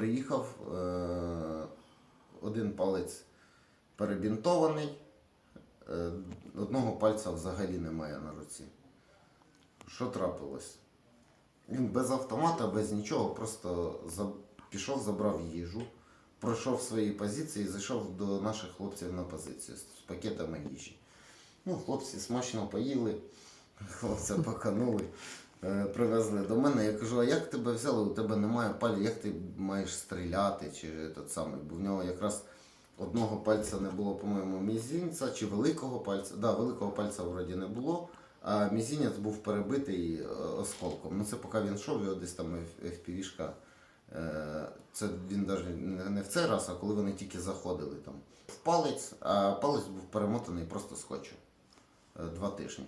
приїхав е, один палець перебінтований, е, одного пальця взагалі немає на руці. Що трапилось? Він без автомата, без нічого, просто пішов, забрав їжу, пройшов свої позиції і зайшов до наших хлопців на позицію з пакетами їжі. Ну, Хлопці смачно поїли, хлопця поканули привезли до мене. Я кажу, а як тебе взяли? У тебе немає палі, як ти маєш стріляти? Чи тот самий? Бо в нього якраз одного пальця не було, по-моєму, мізінця чи великого пальця. Да, великого пальця вроді не було, а мізінець був перебитий е, осколком. Ну це поки він йшов, його десь там FPV-шка. е, Це він навіть не в цей раз, а коли вони тільки заходили там в палець, а палець був перемотаний просто скотчем. Е, Два тижні.